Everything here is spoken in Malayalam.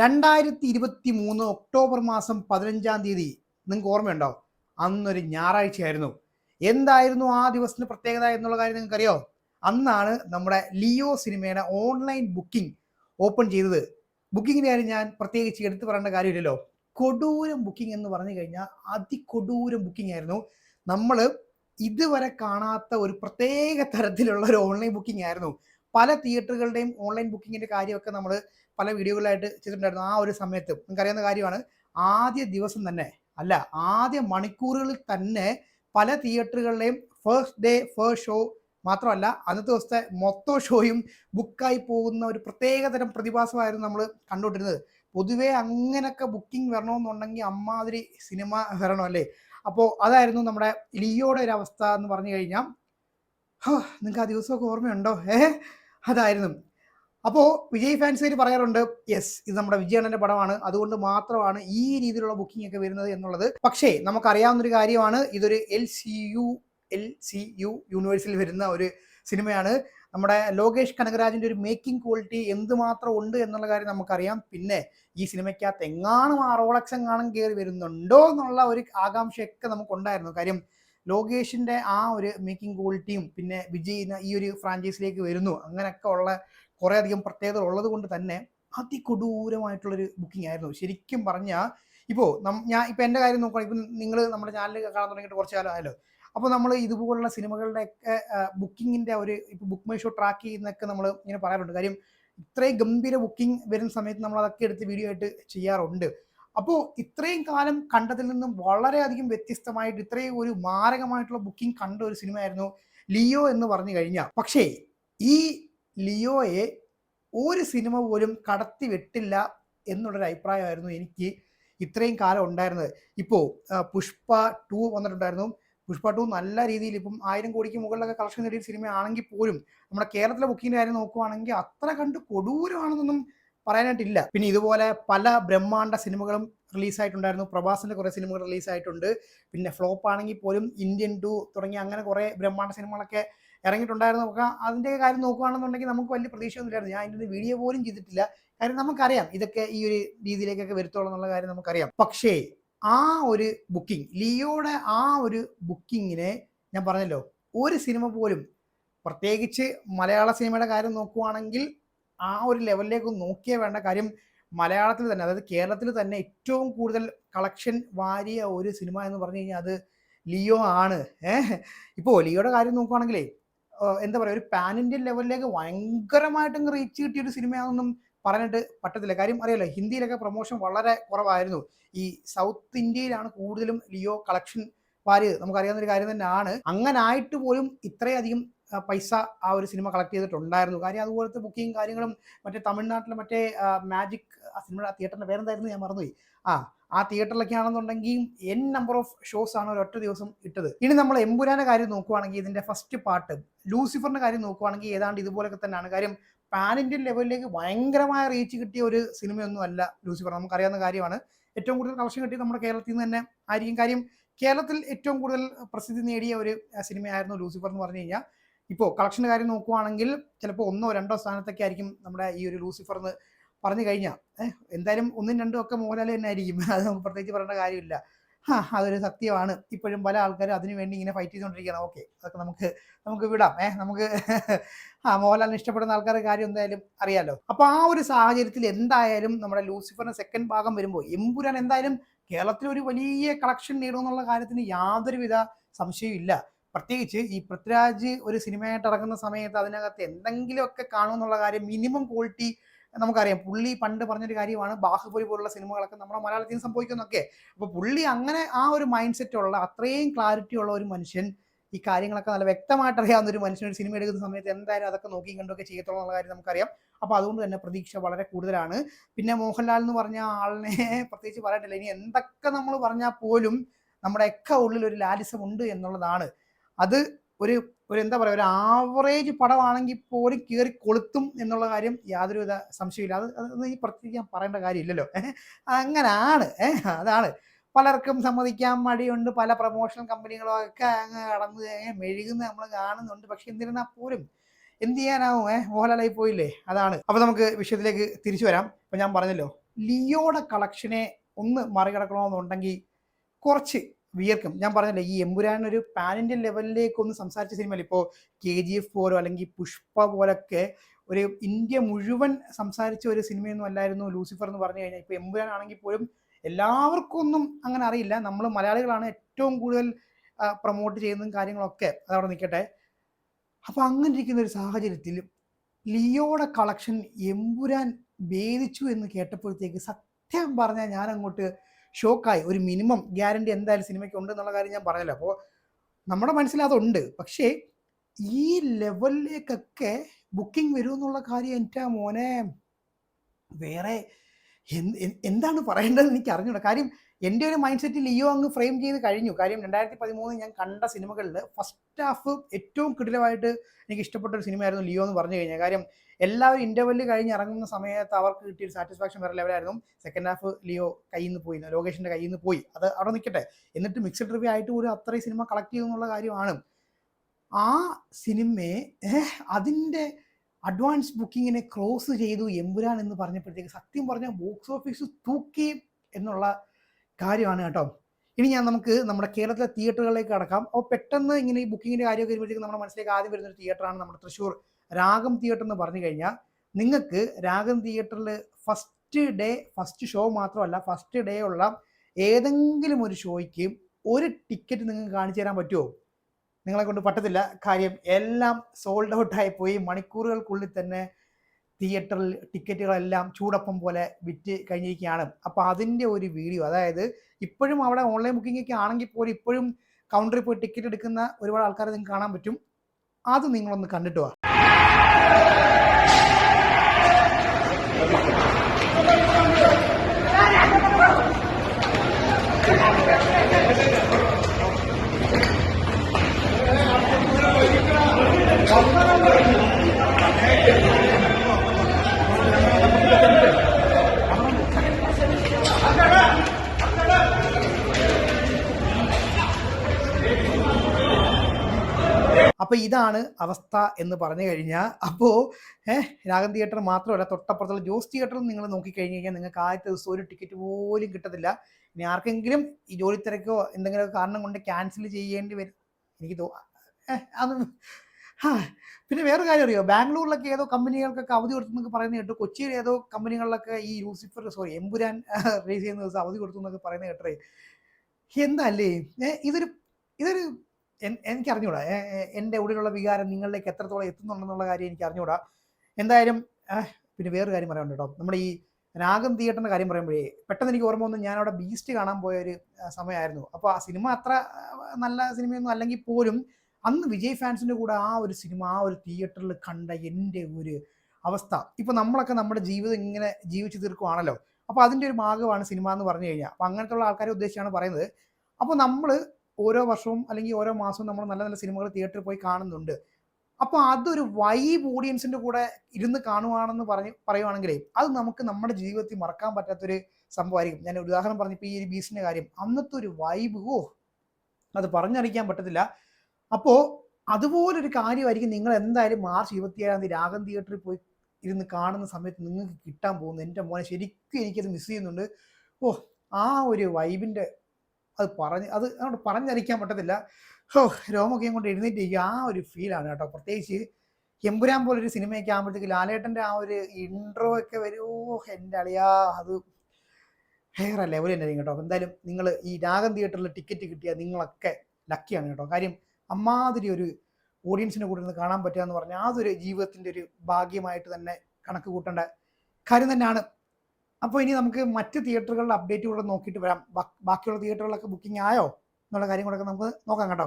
രണ്ടായിരത്തി ഇരുപത്തി മൂന്ന് ഒക്ടോബർ മാസം പതിനഞ്ചാം തീയതി നിങ്ങൾക്ക് ഓർമ്മയുണ്ടോ? അന്നൊരു ഞായറാഴ്ചയായിരുന്നു. എന്തായിരുന്നു ആ ദിവസത്തിന് പ്രത്യേകത എന്നുള്ള കാര്യം നിങ്ങൾക്ക് അറിയോ അന്നാണ് നമ്മുടെ ലിയോ സിനിമയുടെ ഓൺലൈൻ ബുക്കിംഗ് ഓപ്പൺ ചെയ്തത്. ബുക്കിങ്ങിന്റെ കാര്യം ഞാൻ പ്രത്യേകിച്ച് എടുത്തു പറയേണ്ട കാര്യമില്ലല്ലോ. കൊടൂരം ബുക്കിംഗ് എന്ന് പറഞ്ഞു കഴിഞ്ഞാൽ അതികൊടൂരം ബുക്കിംഗ് ആയിരുന്നു. നമ്മൾ ഇതുവരെ കാണാത്ത ഒരു പ്രത്യേക തരത്തിലുള്ള ഒരു ഓൺലൈൻ ബുക്കിംഗ് ആയിരുന്നു. പല തിയേറ്ററുകളുടെയും ഓൺലൈൻ ബുക്കിങ്ങിന്റെ കാര്യമൊക്കെ നമ്മൾ പല വീഡിയോകളായിട്ട് ചെയ്തിട്ടുണ്ടായിരുന്നു ആ ഒരു സമയത്ത്. നിങ്ങൾക്ക് അറിയാവുന്ന കാര്യമാണ്. ആദ്യ ദിവസം തന്നെ അല്ല ആദ്യ മണിക്കൂറുകളിൽ തന്നെ പല തിയേറ്ററുകളിലെയും ഫേസ്റ്റ് ഡേ ഫേസ്റ്റ് ഷോ മാത്രമല്ല അന്നത്തെ ദിവസത്തെ മൊത്തം ഷോയും ബുക്കായി പോകുന്ന ഒരു പ്രത്യേകതരം പ്രതിഭാസമായിരുന്നു നമ്മൾ കണ്ടുകൊണ്ടിരുന്നത്. പൊതുവേ അങ്ങനെയൊക്കെ ബുക്കിംഗ് വരണമെന്നുണ്ടെങ്കിൽ അമ്മാതിരി സിനിമ വരണം അല്ലേ? അപ്പോൾ അതായിരുന്നു നമ്മുടെ ലിയോയുടെ ഒരു അവസ്ഥ എന്ന് പറഞ്ഞു കഴിഞ്ഞാൽ നിങ്ങൾക്ക് ആ ദിവസമൊക്കെ ഓർമ്മയുണ്ടോ? ഏ അതായിരുന്നു. അപ്പോൾ വിജയ് ഫാൻസുകാർ പറയാറുണ്ട് യെസ് ഇത് നമ്മുടെ വിജയണ്ണന്റെ പടമാണ്. അതുകൊണ്ട് മാത്രമാണ് ഈ രീതിയിലുള്ള ബുക്കിംഗ് ഒക്കെ വരുന്നത് എന്നുള്ളത്. പക്ഷേ നമുക്കറിയാവുന്ന ഒരു കാര്യമാണ് ഇതൊരു L C U L C U യൂണിവേഴ്സിൽ വരുന്ന ഒരു സിനിമയാണ്. നമ്മുടെ ലോകേഷ് കനകരാജിന്റെ ഒരു മേക്കിംഗ് ക്വാളിറ്റി എന്തുമാത്രം ഉണ്ട് എന്നുള്ള കാര്യം നമുക്കറിയാം. പിന്നെ ഈ സിനിമയ്ക്കകത്ത് എങ്ങാനും ആ റോളക്സ് എങ്ങാനും കയറി വരുന്നുണ്ടോ എന്നുള്ള ഒരു ആകാംക്ഷയൊക്കെ നമുക്കുണ്ടായിരുന്നു. കാര്യം ലോകേഷിന്റെ ആ ഒരു മേക്കിംഗ് ക്വാളിറ്റിയും പിന്നെ വിജയ് ഈ ഒരു ഫ്രാഞ്ചൈസിലേക്ക് വരുന്നു. അങ്ങനെയൊക്കെ ഉള്ള കുറേയധികം പ്രത്യേകതകൾ പ്രത്യേകത ഉള്ളത് കൊണ്ട് തന്നെ അതികൊടൂരമായിട്ടുള്ളൊരു ബുക്കിംഗ് ആയിരുന്നു. ശരിക്കും പറഞ്ഞാൽ ഇപ്പോൾ ഞാൻ ഇപ്പം എന്റെ കാര്യം നോക്കുകയാണെങ്കിൽ ഇപ്പം നിങ്ങൾ നമ്മുടെ ചാനൽ കാണാൻ തുടങ്ങിയിട്ട് കുറച്ച് കാലം ആയല്ലോ. അപ്പോൾ നമ്മൾ ഇതുപോലുള്ള സിനിമകളുടെയൊക്കെ ബുക്കിങ്ങിന്റെ ഒരു ഇപ്പോൾ ബുക്ക് മൈ ഷോ ട്രാക്ക് ചെയ്യുന്നൊക്കെ നമ്മൾ ഇങ്ങനെ പറയാറുണ്ട്. കാര്യം ഇത്രയും ഗംഭീര ബുക്കിംഗ് വരുന്ന സമയത്ത് നമ്മൾ അതൊക്കെ എടുത്ത് വീഡിയോ ആയിട്ട് ചെയ്യാറുണ്ട്. അപ്പോൾ ഇത്രയും കാലം കണ്ടതിൽ നിന്നും വളരെയധികം വ്യത്യസ്തമായിട്ട് ഇത്രയും ഒരു മാരകമായിട്ടുള്ള ബുക്കിംഗ് കണ്ട ഒരു സിനിമയായിരുന്നു ലിയോ എന്ന് പറഞ്ഞു കഴിഞ്ഞാൽ പക്ഷേ ഈ ലിയോയെ ഒരു സിനിമ പോലും കടത്തി വെട്ടില്ല എന്നുള്ളൊരു അഭിപ്രായമായിരുന്നു എനിക്ക് ഇത്രയും കാലം ഉണ്ടായിരുന്നത്. ഇപ്പോൾ പുഷ്പ ടു വന്നിട്ടുണ്ടായിരുന്നു. പുഷ്പ ടു നല്ല രീതിയിൽ ഇപ്പം ആയിരം കോടിക്ക് മുകളിലൊക്കെ കളക്ഷൻ നേടിയ സിനിമയാണെങ്കിൽ പോലും നമ്മുടെ കേരളത്തിലെ ബുക്കിങ്ങിന്റെ കാര്യം നോക്കുവാണെങ്കിൽ അത്ര കണ്ട് കൊടൂരമാണെന്നൊന്നും പറയാനായിട്ടില്ല. പിന്നെ ഇതുപോലെ പല ബ്രഹ്മാണ്ട സിനിമകളും റിലീസായിട്ടുണ്ടായിരുന്നു. പ്രഭാസിന്റെ കുറേ സിനിമകൾ റിലീസായിട്ടുണ്ട്. പിന്നെ ഫ്ലോപ്പ് ആണെങ്കിൽ പോലും ഇന്ത്യൻ ടു തുടങ്ങി അങ്ങനെ കുറേ ബ്രഹ്മാണ്ഡ സിനിമകളൊക്കെ ഇറങ്ങിയിട്ടുണ്ടായിരുന്നു. നോക്കാം അതിന്റെ കാര്യം നോക്കുകയാണെന്നുണ്ടെങ്കിൽ നമുക്ക് വലിയ പ്രതീക്ഷയൊന്നുമില്ലായിരുന്നു ഞാൻ അതിന്റെ വീഡിയോ പോലും ചെയ്തിട്ടില്ല. കാര്യം നമുക്കറിയാം ഇതൊക്കെ ഈ ഒരു രീതിയിലേക്കൊക്കെ വരുത്തോളം എന്നുള്ള കാര്യം നമുക്കറിയാം. പക്ഷേ ആ ഒരു ബുക്കിംഗ് ലിയോയുടെ ആ ഒരു ബുക്കിങ്ങിനെ ഞാൻ പറഞ്ഞല്ലോ ഒരു സിനിമ പോലും പ്രത്യേകിച്ച് മലയാള സിനിമയുടെ കാര്യം നോക്കുവാണെങ്കിൽ ആ ഒരു ലെവലിലേക്ക് നോക്കിയേ വേണ്ട കാര്യം മലയാളത്തിൽ തന്നെ അതായത് കേരളത്തിൽ തന്നെ ഏറ്റവും കൂടുതൽ കളക്ഷൻ വാരിയ ഒരു സിനിമ എന്ന് പറഞ്ഞു കഴിഞ്ഞാൽ അത് ലിയോ ആണ്. ഏഹ് ഇപ്പോൾ ലിയോയുടെ കാര്യം നോക്കുവാണെങ്കിലേ എന്താ പറയുക ഒരു പാൻ ഇന്ത്യൻ ലെവലിലേക്ക് ഭയങ്കരമായിട്ടും റീച്ച് കിട്ടിയ ഒരു സിനിമയാണെന്നും പറഞ്ഞിട്ട് പറ്റത്തില്ല. കാര്യം അറിയാലോ ഹിന്ദിയിലൊക്കെ പ്രൊമോഷൻ വളരെ കുറവായിരുന്നു. ഈ സൗത്ത് ഇന്ത്യയിലാണ് കൂടുതലും ലിയോ കളക്ഷൻ വാരിയത്. നമുക്കറിയാവുന്ന ഒരു കാര്യം തന്നെയാണ്. അങ്ങനായിട്ട് പോലും ഇത്രയധികം പൈസ ആ ഒരു സിനിമ കളക്ട് ചെയ്തിട്ടുണ്ടായിരുന്നു. കാര്യം അതുപോലത്തെ ബുക്കിംഗ് കാര്യങ്ങളും മറ്റേ തമിഴ്നാട്ടിലെ മറ്റേ മാജിക് ആ സിനിമ തിയേറ്ററിന്റെ പേരെന്തായിരുന്നു? ഞാൻ മറന്നുപോയി. ആ ആ തിയേറ്ററിലൊക്കെ ആണെന്നുണ്ടെങ്കിൽ എൻ നമ്പർ ഓഫ് ഷോസ് ആണ് ഒരൊറ്റ ദിവസം ഇട്ടത്. ഇനി നമ്മൾ എമ്പുരാന്റെ കാര്യം നോക്കുവാണെങ്കിൽ ഇതിന്റെ ഫസ്റ്റ് പാർട്ട് ലൂസിഫറിന്റെ കാര്യം നോക്കുവാണെങ്കിൽ ഏതാണ്ട് ഇതുപോലൊക്കെ തന്നെയാണ്. കാര്യം പാൻ ഇന്ത്യൻ ലെവലിലേക്ക് ഭയങ്കരമായ റീച്ച് കിട്ടിയ ഒരു സിനിമയൊന്നും അല്ല ലൂസിഫർ. നമുക്കറിയാവുന്ന കാര്യമാണ്. ഏറ്റവും കൂടുതൽ കളക്ഷൻ കിട്ടിയത് നമ്മുടെ കേരളത്തിൽ നിന്ന് തന്നെ ആയിരിക്കും. കാര്യം കേരളത്തിൽ ഏറ്റവും കൂടുതൽ പ്രസിദ്ധി നേടിയ ഒരു സിനിമയായിരുന്നു ലൂസിഫർ എന്ന് പറഞ്ഞു കഴിഞ്ഞാൽ ഇപ്പോൾ കളക്ഷൻ കാര്യം നോക്കുവാണെങ്കിൽ ചിലപ്പോൾ ഒന്നോ രണ്ടോ സ്ഥാനത്തൊക്കെ ആയിരിക്കും നമ്മുടെ ഈ ഒരു ലൂസിഫർ എന്ന് പറഞ്ഞു കഴിഞ്ഞാൽ എന്തായാലും ഒന്നും രണ്ടും ഒക്കെ മോഹൻലാൽ തന്നെ ആയിരിക്കും. അത് നമുക്ക് പ്രത്യേകിച്ച് പറയേണ്ട കാര്യമില്ല. അതൊരു സത്യമാണ്. ഇപ്പോഴും പല ആൾക്കാരും അതിനു വേണ്ടി ഇങ്ങനെ ഫൈറ്റ് ചെയ്തുകൊണ്ടിരിക്കുകയാണ്. ഓക്കെ അതൊക്കെ നമുക്ക് നമുക്ക് വിടാം. ഏഹ് നമുക്ക് ആ മോഹൻലാലിന് ഇഷ്ടപ്പെടുന്ന ആൾക്കാരുടെ കാര്യം എന്തായാലും അറിയാലോ. അപ്പൊ ആ ഒരു സാഹചര്യത്തിൽ എന്തായാലും നമ്മുടെ ലൂസിഫറിന് സെക്കൻഡ് ഭാഗം വരുമ്പോൾ എമ്പുരാൻ എന്തായാലും കേരളത്തിൽ ഒരു വലിയ കളക്ഷൻ നേടുമെന്നുള്ള കാര്യത്തിന് യാതൊരുവിധ സംശയവും ഇല്ല പ്രത്യേകിച്ച് ഈ പൃഥ്വിരാജ് ഒരു സിനിമയായിട്ട് ഇറങ്ങുന്ന സമയത്ത് അതിനകത്ത് എന്തെങ്കിലുമൊക്കെ കാണുമെന്നുള്ള കാര്യം മിനിമം ക്വാളിറ്റി നമുക്കറിയാം. പുള്ളി പണ്ട് പറഞ്ഞൊരു കാര്യമാണ് ബാഹുബലി പോലുള്ള സിനിമകളൊക്കെ നമ്മുടെ മലയാളത്തിൽ സംഭവിക്കുന്നൊക്കെ അപ്പൊ പുള്ളി അങ്ങനെ ആ ഒരു മൈൻഡ് സെറ്റ് ഉള്ള അത്രയും ക്ലാരിറ്റി ഉള്ള ഒരു മനുഷ്യൻ ഈ കാര്യങ്ങളൊക്കെ നല്ല വ്യക്തമായിട്ട് അറിയാവുന്ന ഒരു മനുഷ്യൻ ഒരു സിനിമ എടുക്കുന്ന സമയത്ത് എന്തായാലും അതൊക്കെ നോക്കി കണ്ടൊക്കെ ചെയ്യത്തുള്ളൂ കാര്യം നമുക്കറിയാം. അപ്പൊ അതുകൊണ്ട് തന്നെ പ്രതീക്ഷ വളരെ കൂടുതലാണ്. പിന്നെ മോഹൻലാൽ എന്ന് പറഞ്ഞ ആളിനെ പ്രത്യേകിച്ച് പറയട്ടില്ല ഇനി എന്തൊക്കെ നമ്മൾ പറഞ്ഞാൽ പോലും നമ്മുടെ ഒക്കെ ഉള്ളിൽ ഒരു ലാലിസം ഉണ്ട് എന്നുള്ളതാണ്. അത് ഒരു ഒരു എന്താ പറയുക ഒരു ആവറേജ് പടമാണെങ്കിൽ പോലും കയറി കൊളുത്തും എന്നുള്ള കാര്യം യാതൊരുവിധ സംശയമില്ല അത് അത് ഈ പ്രത്യേകിച്ച് ഞാൻ പറയേണ്ട കാര്യമില്ലല്ലോ. അങ്ങനാണ്. അതാണ്. പലർക്കും സമ്മതിക്കാൻ മടിയുണ്ട്. പല പ്രൊമോഷൻ കമ്പനികളൊക്കെ അങ്ങ് കടന്ന് മെഴുകുന്ന നമ്മൾ കാണുന്നുണ്ട്. പക്ഷെ എന്തിരുന്നാൽ പോലും എന്ത് ചെയ്യാനാവും? ഏഹ് മോഹൻലാലായി പോയില്ലേ? അതാണ്. അപ്പൊ നമുക്ക് വിഷയത്തിലേക്ക് തിരിച്ചു വരാം. അപ്പൊ ഞാൻ പറഞ്ഞല്ലോ ലിയോയുടെ കളക്ഷനെ ഒന്ന് മറികടക്കണമെന്നുണ്ടെങ്കിൽ കുറച്ച് വിയർക്കും. ഞാൻ പറഞ്ഞല്ലേ ഈ എമ്പുരാൻ ഒരു ഇന്ത്യൻ ലെവലിലേക്ക് ഒന്ന് സംസാരിച്ച സിനിമയിൽ ഇപ്പോൾ കെ ജി എഫ് പോലോ അല്ലെങ്കിൽ പുഷ്പ പോലൊക്കെ ഒരു ഇന്ത്യ മുഴുവൻ സംസാരിച്ച ഒരു സിനിമയൊന്നും അല്ലായിരുന്നു. ലൂസിഫർ എന്ന് പറഞ്ഞു കഴിഞ്ഞാൽ ഇപ്പോൾ എമ്പുരാൻ ആണെങ്കിൽ പോലും എല്ലാവർക്കും ഒന്നും അങ്ങനെ അറിയില്ല. നമ്മൾ മലയാളികളാണ് ഏറ്റവും കൂടുതൽ പ്രൊമോട്ട് ചെയ്യുന്നതും കാര്യങ്ങളൊക്കെ അതവിടെ നിൽക്കട്ടെ. അപ്പോൾ അങ്ങനെ ഇരിക്കുന്ന ഒരു സാഹചര്യത്തിൽ ലിയോടെ കളക്ഷൻ എമ്പുരാൻ ഭേദിച്ചു എന്ന് കേട്ടപ്പോഴത്തേക്ക് സത്യം പറഞ്ഞാൽ ഞാൻ അങ്ങോട്ട് ഷോക്കായി. ഒരു മിനിമം ഗ്യാരണ്ടി എന്തായാലും സിനിമയ്ക്ക് ഉണ്ട് എന്നുള്ള കാര്യം ഞാൻ പറഞ്ഞല്ലോ. അപ്പോൾ നമ്മുടെ മനസ്സിൽ അതുണ്ട്. പക്ഷേ ഈ ലെവലിലേക്കൊക്കെ ബുക്കിംഗ് വരും എന്നുള്ള കാര്യം എന്റെ മോനെ വേറെ എന്ത് എന്ത് എന്താണ് പറയേണ്ടതെന്ന് എനിക്ക് അറിഞ്ഞൂടാ കാര്യം എന്റെ ഒരു മൈൻഡ് സെറ്റിൽ ലിയോ അങ്ങ് ഫ്രെയിം ചെയ്ത് കഴിഞ്ഞു. കാര്യം രണ്ടായിരത്തി പതിമൂന്ന് ഞാൻ കണ്ട സിനിമകളിൽ ഫസ്റ്റ് ഹാഫ് ഏറ്റവും കിടിലമായിട്ട് എനിക്ക് ഇഷ്ടപ്പെട്ട ഒരു സിനിമയായിരുന്നു ലിയോ എന്ന് പറഞ്ഞു കഴിഞ്ഞാൽ. കാര്യം എല്ലാവരും ഇന്റർവെല്ലിൽ കഴിഞ്ഞ് ഇറങ്ങുന്ന സമയത്ത് അവർക്ക് കിട്ടിയ സാറ്റിസ്ഫാക്ഷൻ വേറെ ലെവലായിരുന്നു സെക്കൻഡ് ഹാഫ് ലിയോ കയ്യിൽ നിന്ന് പോയി ലോകേഷിന്റെ കയ്യിൽ നിന്ന് പോയി. അത് അവിടെ നിൽക്കട്ടെ. എന്നിട്ട് മിക്സഡ് റിവ്യൂ ആയിട്ട് പോലും അത്രയും സിനിമ കളക്ട് ചെയ്യുന്നുള്ള കാര്യമാണ്. ആ സിനിമയെ അതിന്റെ അഡ്വാൻസ് ബുക്കിങ്ങിനെ ക്രോസ് ചെയ്തു എമ്പുരാൻ എന്ന് പറഞ്ഞപ്പോഴത്തേക്ക് സത്യം പറഞ്ഞാൽ ബോക്സ് ഓഫീസ് തൂക്കി എന്നുള്ള കാര്യമാണ് കേട്ടോ. ഇനി ഞാൻ നമുക്ക് നമ്മുടെ കേരളത്തിലെ തിയേറ്ററുകളിലേക്ക് കടക്കാം. അപ്പോൾ പെട്ടെന്ന് ഇങ്ങനെ ഈ ബുക്കിങ്ങിന്റെ കാര്യമൊക്കെ വരുമ്പോഴത്തേക്ക് നമ്മുടെ മനസ്സിലേക്ക് ആദ്യം വരുന്ന ഒരു തിയേറ്ററാണ് നമ്മുടെ തൃശ്ശൂർ രാഗം തിയേറ്റർ എന്ന് പറഞ്ഞു കഴിഞ്ഞാൽ നിങ്ങൾക്ക് രാഗം തിയേറ്ററിൽ ഫസ്റ്റ് ഡേ ഫസ്റ്റ് ഷോ മാത്രമല്ല ഫസ്റ്റ് ഡേ ഉള്ള ഏതെങ്കിലും ഒരു ഷോയ്ക്ക് ഒരു ടിക്കറ്റ് നിങ്ങൾക്ക് കാണിച്ചു തരാൻ പറ്റുമോ? നിങ്ങളെ കൊണ്ട് പറ്റത്തില്ല. കാര്യം എല്ലാം സോൾഡ് ഔട്ടായി പോയി. മണിക്കൂറുകൾക്കുള്ളിൽ തന്നെ തിയേറ്ററിൽ ടിക്കറ്റുകളെല്ലാം ചൂടപ്പം പോലെ വിറ്റ് കഴിഞ്ഞിരിക്കുകയാണ്. അപ്പോൾ അതിന്റെ ഒരു വീഡിയോ അതായത് ഇപ്പോഴും അവിടെ ഓൺലൈൻ ബുക്കിംഗ് ഒക്കെ ആണെങ്കിൽ പോലും ഇപ്പോഴും കൗണ്ടറിൽ പോയി ടിക്കറ്റ് എടുക്കുന്ന ഒരുപാട് ആൾക്കാരെ നിങ്ങൾക്ക് കാണാൻ പറ്റും. അത് നിങ്ങളൊന്ന് കണ്ടിട്ട് വാ. അപ്പൊ ഇതാണ് അവസ്ഥ എന്ന് പറഞ്ഞു കഴിഞ്ഞാൽ അപ്പോ ഏഹ് രാഗം തിയേറ്റർ മാത്രമല്ല തൊട്ടപ്പുറത്തുള്ള ജോസ് തിയേറ്ററും നിങ്ങൾ നോക്കിക്കഴിഞ്ഞ് കഴിഞ്ഞാൽ നിങ്ങൾക്ക് ആദ്യത്തെ ദിവസം ഒരു ടിക്കറ്റ് പോലും കിട്ടത്തില്ല. ഇനി ആർക്കെങ്കിലും ഈ ജോലി തിരക്കോ എന്തെങ്കിലും കാരണം കൊണ്ട് ക്യാൻസൽ ചെയ്യേണ്ടി വരും. എനിക്ക് തോ അത് പിന്നെ വേറെ കാര്യം അറിയോ? ബാംഗ്ലൂരിലൊക്കെ ഏതോ കമ്പനികൾക്കൊക്കെ അവധി കൊടുത്തു എന്നൊക്കെ പറയുന്നത് കേട്ടു. കൊച്ചിയിൽ ഏതോ കമ്പനികളിലൊക്കെ ഈ ലൂസിഫർ സോറി എമ്പുരാൻ റിലീസ് ചെയ്യുന്ന ദിവസം അവധി കൊടുത്തു എന്നൊക്കെ പറയുന്നത് കേട്ടേ എന്താല്ലേ ഇതൊരു ഇതൊരു എനിക്ക് അറിഞ്ഞൂടാ എന്റെ ഉള്ളിലുള്ള വികാരം നിങ്ങളിലേക്ക് എത്രത്തോളം എത്തുന്നുണ്ടെന്നുള്ള കാര്യം എനിക്ക് അറിഞ്ഞൂടാ എന്തായാലും പിന്നെ വേറൊരു കാര്യം പറയാനുണ്ട് കേട്ടോ. നമ്മുടെ ഈ രാഗം തിയേറ്ററിന്റെ കാര്യം പറയുമ്പോഴേ പെട്ടെന്ന് എനിക്ക് ഓർമ്മ വന്നു ഞാൻ അവിടെ ബീസ്റ്റ് കാണാൻ പോയ ഒരു സമയമായിരുന്നു. അപ്പോൾ ആ സിനിമ അത്ര നല്ല സിനിമയൊന്നും അല്ലെങ്കിൽ പോലും അന്ന് വിജയ് ഫാൻസിന്റെ കൂടെ ആ ഒരു സിനിമ ആ ഒരു തിയേറ്ററിൽ കണ്ട എന്റെ ഒരു അവസ്ഥ. ഇപ്പോൾ നമ്മളൊക്കെ നമ്മുടെ ജീവിതം ഇങ്ങനെ ജീവിച്ചു തീർക്കുവാണല്ലോ. അപ്പോൾ അതിന്റെ ഒരു ഭാഗമാണ് സിനിമ എന്ന് പറഞ്ഞു കഴിഞ്ഞാൽ. അപ്പോൾ അങ്ങനത്തെ ഉള്ള ആൾക്കാരെ ഉദ്ദേശിച്ചാണ് പറയുന്നത്. അപ്പോൾ നമ്മൾ ഓരോ വർഷവും അല്ലെങ്കിൽ ഓരോ മാസവും നമ്മൾ നല്ല നല്ല സിനിമകൾ തിയേറ്ററിൽ പോയി കാണുന്നുണ്ട്. അപ്പോൾ അതൊരു വൈബ് ഓഡിയൻസിന്റെ കൂടെ ഇരുന്ന് കാണുവാണെന്ന് പറഞ്ഞ് പറയുവാണെങ്കിലേ അത് നമുക്ക് നമ്മുടെ ജീവിതത്തിൽ മറക്കാൻ പറ്റാത്തൊരു സംഭവമായിരിക്കും. ഞാൻ ഉദാഹരണം പറഞ്ഞപ്പോൾ ഈ ഒരു കാര്യം. അന്നത്തെ ഒരു വൈബ് ഓ അത് പറഞ്ഞറിയിക്കാൻ പറ്റത്തില്ല. അപ്പോൾ അതുപോലൊരു കാര്യമായിരിക്കും നിങ്ങൾ എന്തായാലും മാർച്ച് ഇരുപത്തിയേഴാം തീയതി രാഗം തിയേറ്ററിൽ പോയി ഇരുന്ന് കാണുന്ന സമയത്ത് നിങ്ങൾക്ക് കിട്ടാൻ പോകുന്നു എന്റെ മോനെ ശരിക്കും എനിക്കത് മിസ് ചെയ്യുന്നുണ്ട്. ഓ ആ ഒരു വൈബിന്റെ അത് പറഞ്ഞ് അത് അതുകൊണ്ട് പറഞ്ഞറിയിക്കാൻ പറ്റത്തില്ല. ഓ രോമൊക്കെയും കൊണ്ട് എഴുന്നേറ്റിരിക്കുക ആ ഒരു ഫീലാണ് കേട്ടോ. പ്രത്യേകിച്ച് എമ്പുരാൻ പോലൊരു സിനിമയൊക്കെ ആകുമ്പോഴത്തേക്ക് ലാലേട്ടന്റെ ആ ഒരു ഇൻട്രോ ഒക്കെ വരുമോ എന്റെ അളിയാ അത് വേറെ ലെവൽ തന്നെ കേട്ടോ. എന്തായാലും നിങ്ങൾ ഈ രാഗം തിയേറ്ററിൽ ടിക്കറ്റ് കിട്ടിയ നിങ്ങളൊക്കെ ലക്കിയാണ് കേട്ടോ. കാര്യം അമ്മാതിരി ഒരു ഓഡിയൻസിനെ കൂടെ ഇരുന്ന് കാണാൻ പറ്റുക എന്ന് പറഞ്ഞാൽ അതൊരു ജീവിതത്തിന്റെ ഒരു ഭാഗ്യമായിട്ട് തന്നെ കണക്ക് കൂട്ടേണ്ട കാര്യം തന്നെയാണ്. അപ്പോൾ ഇനി നമുക്ക് മറ്റ് തിയേറ്ററുകളുടെ അപ്ഡേറ്റുകൾ നോക്കിയിട്ട് വരാം. ബാക്കിയുള്ള തിയേറ്ററുകളൊക്കെ ബുക്കിംഗ് ആയോ? എന്നുള്ള കാര്യം നമുക്ക് നോക്കാം കേട്ടോ.